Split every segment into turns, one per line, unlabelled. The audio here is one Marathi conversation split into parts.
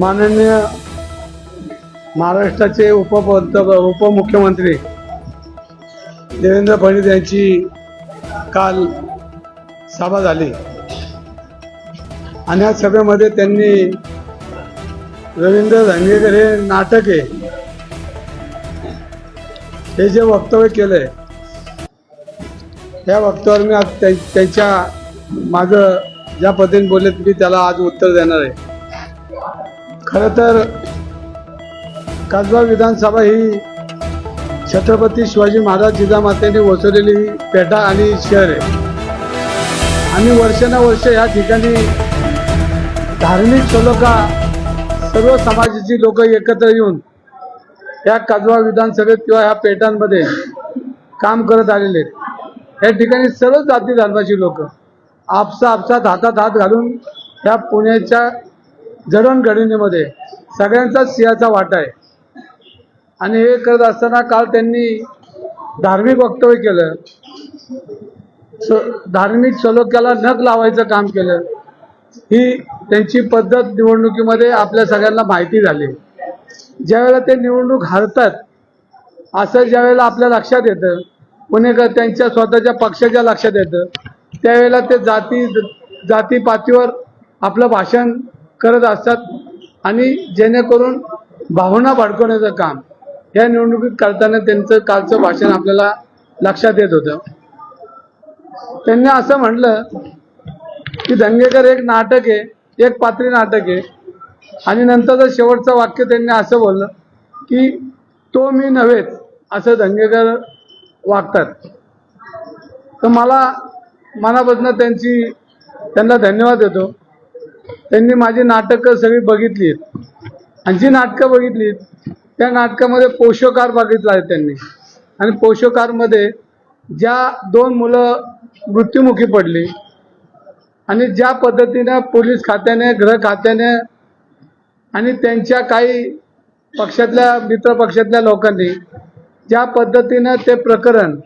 माननीय महाराष्ट्राचे उपपंत उपमुख्यमंत्री देवेंद्र फडणवीस यांची काल सभा झाली. आणि या सभेमध्ये त्यांनी रवींद्र धंगेकर हे नाटक आहे. हे जे वक्तव्य केलंय त्या वक्तव्यावर मी आज त्यांच्या माझं ज्या पद्धतीने बोलले मी त्याला आज उत्तर देणार आहे. खरं तर कसबा विधानसभा ही छत्रपती शिवाजी महाराज जिजामातेने वसवलेली पेटा पेठा आणि शहर आहे. आणि वर्षानुवर्ष या ठिकाणी धार्मिक सलोखा सर्व समाजाची लोक एकत्र येऊन या कसबा विधानसभेत किंवा ह्या पेठांमध्ये काम करत आलेले आहेत. या ठिकाणी सर्व जाती धर्माची लोक आपसा आपसात हातात हात घालून या पुण्याच्या जडणघडणीमध्ये सगळ्यांचाच सिंहाचा वाटा आहे. आणि हे करत असताना काल त्यांनी धार्मिक वक्तव्य केलं. स- धार्मिक सलोख्याला नख लावायचं काम केलं. ही त्यांची पद्धत निवडणुकीमध्ये आपल्या सगळ्यांना माहिती झाली. ज्यावेळेला ते निवडणूक हारतात असं ज्यावेळेला आपल्या लक्षात येतं पुणेकर त्यांच्या स्वतःच्या पक्षाच्या लक्षात येतं त्यावेळेला ते जाती जाती पातीवर आपलं भाषण करत असतात आणि जेणेकरून भावना भडकवण्याचं काम या निवडणुकीत करताना त्यांचं कालचं भाषण आपल्याला लक्षात येत होतं. त्यांनी असं म्हटलं की दंगेकर एक नाटक आहे एक पात्री नाटक आहे. आणि नंतरचं शेवटचं वाक्य त्यांनी असं बोललं की तो मी नव्हेच असं दंगेकर वागतात. तर मला मनापासून त्यांची त्यांना धन्यवाद देतो. त्यांनी माझी नाटकं सगळी बघितली आणि जी नाटकं बघितली त्या नाटकामध्ये पोषकार बघितला आहे त्यांनी. आणि पोषकारमध्ये ज्या दोन मुलं मृत्युमुखी पडली आणि ज्या पद्धतीनं पोलीस खात्याने गृह खात्याने आणि त्यांच्या काही पक्षातल्या मित्र पक्षातल्या लोकांनी ज्या पद्धतीनं ते प्रकरण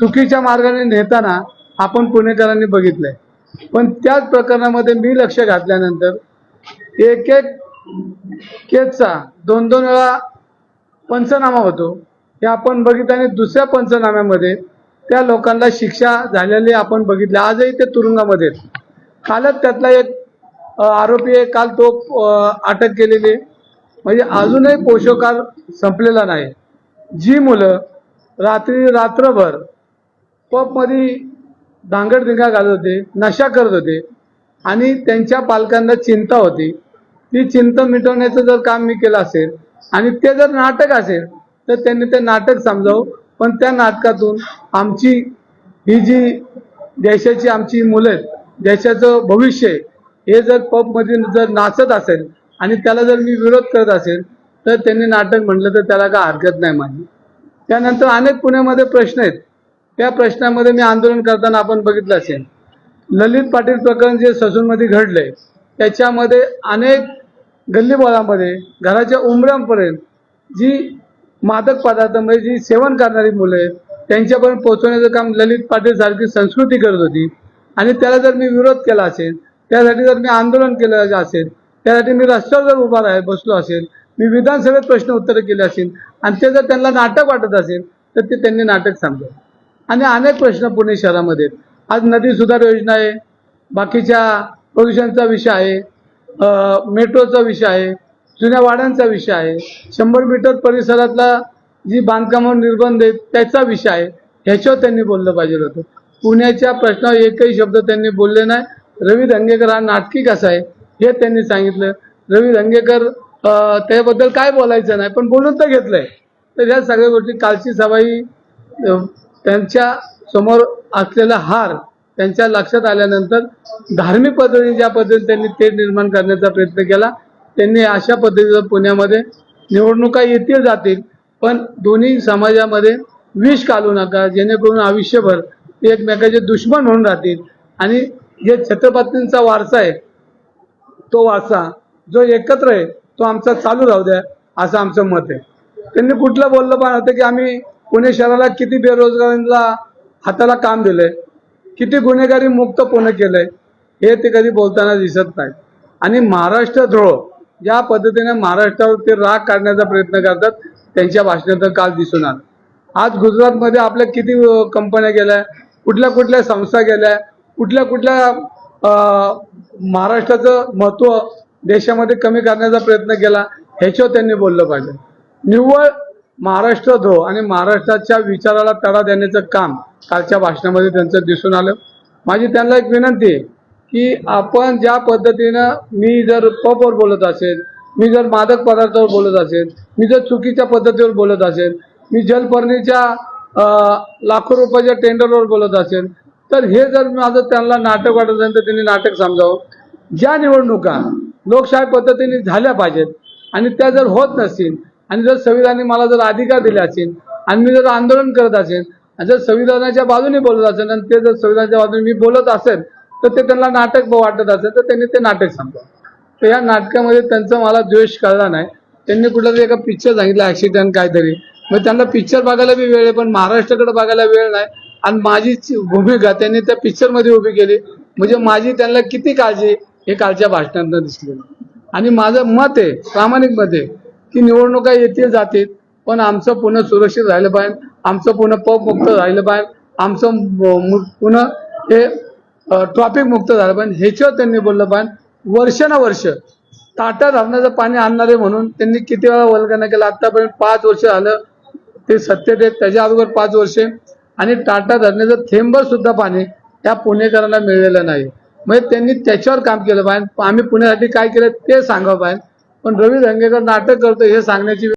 चुकीच्या मार्गाने नेताना आपण पुणेकरांनी बघितलंय. पण त्याच प्रकरणामध्ये मी लक्ष घातल्यानंतर एक एक केसचा दोन दोन वेळा पंचनामा होतो. हे आपण बघितलं आणि दुसऱ्या पंचनाम्यामध्ये त्या लोकांना शिक्षा झालेली आपण बघितली. आजही ते तुरुंगामध्ये आहेत. कालच त्यातला एक आरोपी आहे. काल तो अटक केलेली आहे. म्हणजे अजूनही पोषकार संपलेला नाही. जी मुलं रात्री रात्रभर पबमध्ये धांगडधिंगा घालत होते नशा करत होते आणि त्यांच्या पालकांना चिंता होती. ती चिंता मिटवण्याचं जर काम मी केलं असेल आणि ते जर नाटक असेल तर त्यांनी ते नाटक समजावं. पण त्या नाटकातून आमची ही जी देशाची आमची मुलं आहेत देशाचं भविष्य आहे हे जर पबमध्ये जर नाचत असेल आणि त्याला जर मी विरोध करत असेल तर त्यांनी नाटक म्हटलं तर त्याला काय हरकत नाही माझी. त्यानंतर अनेक पुण्यामध्ये प्रश्न आहेत. त्या प्रश्नामध्ये मी आंदोलन करताना आपण बघितलं असेल. ललित पाटील प्रकरण जे ससूनमध्ये घडलंय त्याच्यामध्ये अनेक गल्लीबोळामध्ये घराच्या उंबऱ्यांपर्यंत जी मादक पदार्थामध्ये जी सेवन करणारी मुलं त्यांच्यापर्यंत पोहोचवण्याचं काम ललित पाटील सारखी संस्कृती करत होती. आणि त्याला जर मी विरोध केला असेल त्यासाठी जर मी आंदोलन केलं असेल त्यासाठी मी रस्त्यावर जर उभा राह बसलो असेल मी विधानसभेत प्रश्न उत्तरं केले असेल आणि ते जर त्यांना नाटक वाटत असेल तर ते त्यांनी नाटक सांगतो आणि अनेक प्रश्न पुणे शहरामध्ये आहेत. आज नदी सुधार योजना आहे बाकीच्या प्रदूषणचा विषय आहे मेट्रोचा विषय आहे जुन्या वाड्यांचा विषय आहे शंभर मीटर परिसरातला जी बांधकामावर निर्बंध आहेत त्याचा विषय आहे. ह्याच्यावर त्यांनी बोललं पाहिजे होतं. पुण्याच्या प्रश्नावर एकही शब्द त्यांनी बोलले नाही. रवी धंगेकर हा नाटकी कसा आहे हे त्यांनी सांगितलं. रवी धंगेकर त्याबद्दल काय बोलायचं नाही पण बोलून तर घेतलंय. तर ह्या सगळ्या गोष्टी कालची सभा ही त्यांच्यासमोर असलेला हार त्यांच्या लक्षात आल्यानंतर धार्मिक पद्धतीने ज्या पद्धतीने त्यांनी ते निर्माण करण्याचा प्रयत्न केला त्यांनी अशा पद्धतीचं पुण्यामध्ये निवडणुका येतील जातील पण दोन्ही समाजामध्ये विष घालू नका जेणेकरून आयुष्यभर ते एकमेकाचे दुश्मन म्हणून राहतील. आणि जे छत्रपतींचा वारसा आहे तो वारसा जो एकत्र आहे तो आमचा चालू राहू द्या असं आमचं मत आहे. त्यांनी कुठलं बोललं पण होतं की आम्ही पुणे शहराला किती बेरोजगारांना हाताला काम दिलंय? किती गुन्हेगारी मुक्त पुणे केलंय? हे ते कधी बोलताना दिसत नाही आणि महाराष्ट्र द्रोह ज्या पद्धतीने महाराष्ट्रावर ते राग काढण्याचा प्रयत्न करतात त्यांच्या भाषणात काल दिसून आलं. आज गुजरातमध्ये आपल्या किती कंपन्या गेल्या कुठल्या कुठल्या संस्था गेल्या कुठल्या कुठल्या महाराष्ट्राचं महत्त्व देशामध्ये कमी करण्याचा प्रयत्न केला ह्याच्यावर त्यांनी बोललं पाहिजे. निव्वळ महाराष्ट्र द्रोह आणि महाराष्ट्राच्या विचाराला तडा देण्याचं काम कालच्या भाषणामध्ये त्यांचं दिसून आलं. माझी त्यांना एक विनंती आहे की आपण ज्या पद्धतीनं मी जर पपवर बोलत असेल मी जर मादक पदार्थावर बोलत असेल मी जर चुकीच्या पद्धतीवर बोलत असेल मी जलपर्णीच्या लाखो रुपयाच्या टेंडरवर बोलत असेल तर हे जर माझं त्यांना नाटक वाटत असेल तर त्यांनी नाटक समजावं. ज्या निवडणुका लोकशाही पद्धतीने झाल्या पाहिजेत आणि त्या जर होत नसतील आणि जर संविधानाने मला जर अधिकार दिले असेल आणि मी जर आंदोलन करत असेल आणि जर संविधानाच्या बाजूने बोलत असेल आणि ते जर संविधानाच्या बाजूने मी बोलत असेल तर ते त्यांना नाटक वाटत असेल तर त्यांनी ते नाटक सांगतात तर या नाटकामध्ये त्यांचा मला द्वेष कळला नाही. त्यांनी कुठला तरी एका पिक्चर सांगितलं ऍक्सिडेंट काहीतरी. मग त्यांना पिक्चर बघायला बी वेळ आहे पण महाराष्ट्राकडे बघायला वेळ नाही. आणि माझी भूमिका त्यांनी त्या पिक्चरमध्ये उभी केली. म्हणजे माझी त्यांना किती काळजी हे कालच्या भाषणात दिसलेलं. आणि माझं मत आहे प्रामाणिक मत आहे की निवडणुका येतील जातील पण आमचं पुणे सुरक्षित राहिलं पाहिजे. आमचं पुणे पप मुक्त राहिलं पाहिजे. आमचं मु- पुणे हे ट्रॉफिक मुक्त झालं पाहिजे. ह्याच्यावर त्यांनी बोललं पाहिजे. वर्षानुवर्ष टाटा धरणाचं पाणी आणणारे म्हणून त्यांनी किती वेळा वल्गना केलं? आतापर्यंत पाच वर्ष झालं. ते सत्तेत आहेत त्याच्या अगोदर पाच वर्षे. आणि टाटा धरणाचं थेंबर सुद्धा पाणी त्या पुणेकरांना मिळलेलं नाही. म्हणजे त्यांनी त्याच्यावर काम केलं पाहिजे. आम्ही पुण्यासाठी काय केलं ते सांगावं पाहिजे. पण रवी धंगेकर नाटक करतो हे सांगण्याची